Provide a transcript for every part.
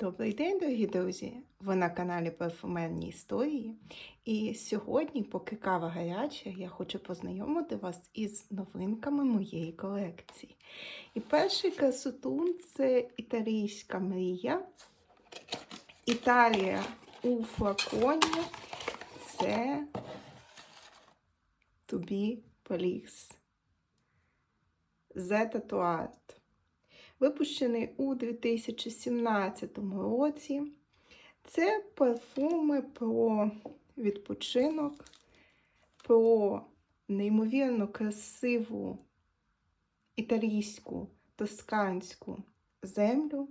Добрий день, дорогі друзі! Ви на каналі Парфумерні історії. І сьогодні, поки кава гаряча, я хочу познайомити вас із новинками моєї колекції. І перший красотун це італійська мрія. Італія у флаконі це To be Police. To Art. Випущений у 2017 році. Це парфуми про відпочинок, про неймовірно красиву італійську тосканську землю.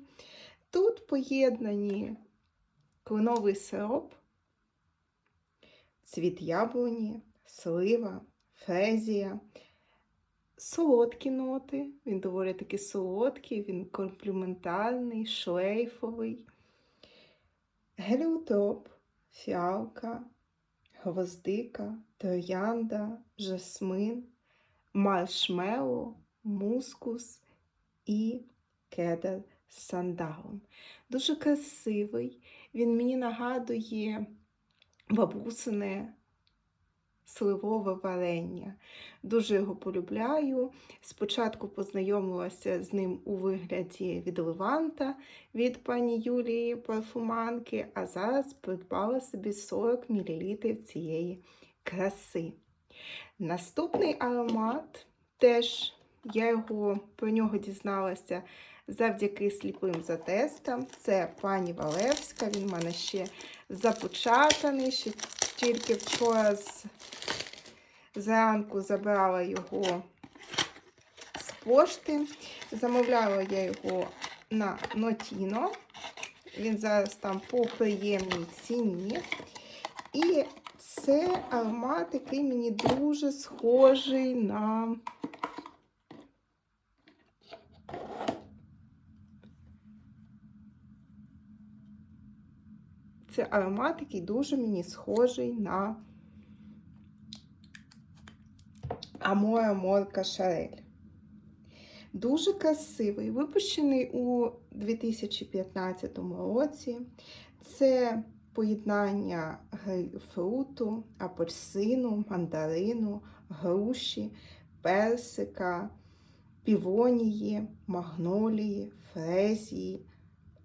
Тут поєднані кленовий сироп, цвіт яблуні, слива, фрезія, солодкі ноти. Він доволі таки солодкий, він компліментарний, шлейфовий. Геліотроп, фіалка, гвоздика, троянда, жасмин, маршмеллоу, мускус і кедр з сандалом. Дуже красивий. Він мені нагадує бабусине сливове варення. Дуже його полюбляю. Спочатку познайомилася з ним у вигляді від Леванта від пані Юлії парфуманки, а зараз придбала собі 40 мл цієї краси. Наступний аромат теж я його про нього дізналася завдяки сліпим затестам. Це пані Валевська. Він в мене ще започатаний, ще тільки вчора з... зранку забрала його з пошти. Замовляла я його на Нотіно. Він зараз там по приємній ціні. І це аромат, який мені дуже схожий на Це аромат, який дуже мені схожий на Amor Amor Cacharel. Дуже красивий, випущений у 2015 році. Це поєднання грейпфруту, апельсину, мандарину, груші, персика, півонії, магнолії, фрезії,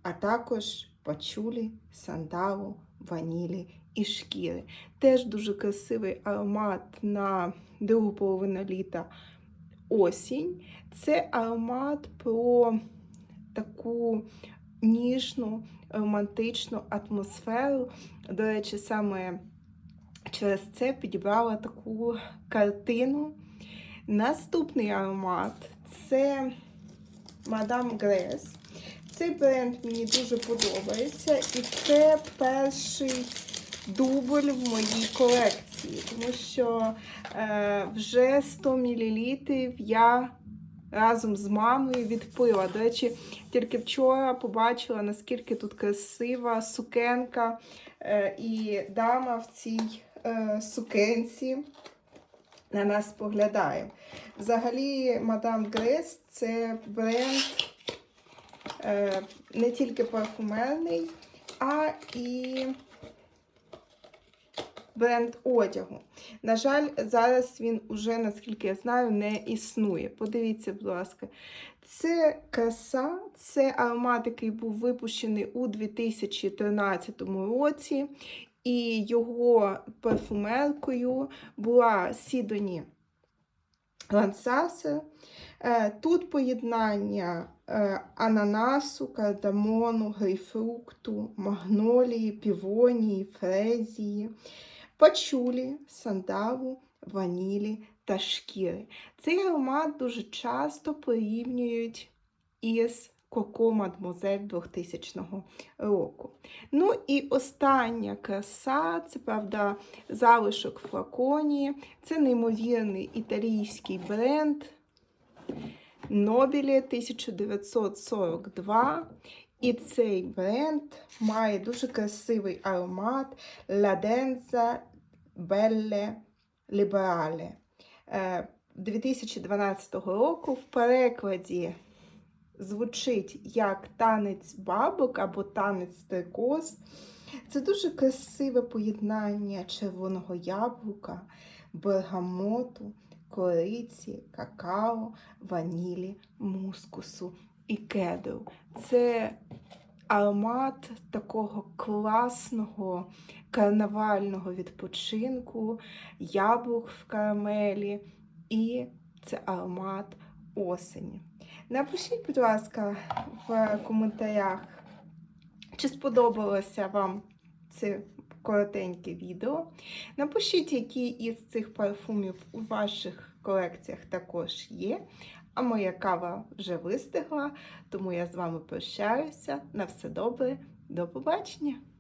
а також пачулі, сандалу, ванілі і шкіри. Теж дуже красивий аромат на другу половину літа осінь. Це аромат про таку ніжну, романтичну атмосферу. До речі, саме через це підібрала таку картину. Наступний аромат це Мадам Грес. Цей бренд мені дуже подобається, і це перший дубль в моїй колекції, тому що е, вже 100 мл я разом з мамою відпила. До речі, тільки вчора побачила, наскільки тут красива сукенка е, і дама в цій е, сукенці. На нас споглядає. Взагалі, Мадам Грес це бренд не тільки парфумерний, а і бренд одягу. На жаль, зараз він уже, наскільки я знаю, не існує. Подивіться, будь ласка, це краса, це аромат, який був випущений у 2013 році, і його парфумеркою була Сідоні Лансасе. Тут поєднання е, ананасу, кардамону, грейпфрукту, магнолії, півонії, фрезії, пачулі, сандалу, ванілі та шкіри. Цей аромат дуже часто порівнюють із Коко Мадмозель 2000 року. Ну і остання краса, це, правда, залишок флаконі. Це неймовірний італійський бренд Нобілі 1942. І цей бренд має дуже красивий аромат Denza Belle Liberale. 2012 року в перекладі звучить як танець бабок або танець стрекоз. Це дуже красиве поєднання червоного яблука, бергамоту, кориці, какао, ванілі, мускусу і кедру. Це аромат такого класного карнавального відпочинку, яблук в карамелі, і це аромат осені. Напишіть, будь ласка, в коментарях, чи сподобалося вам це коротеньке відео. Напишіть, які із цих парфумів у ваших колекціях також є. А моя кава вже вистигла, тому я з вами прощаюся. На все добре, до побачення!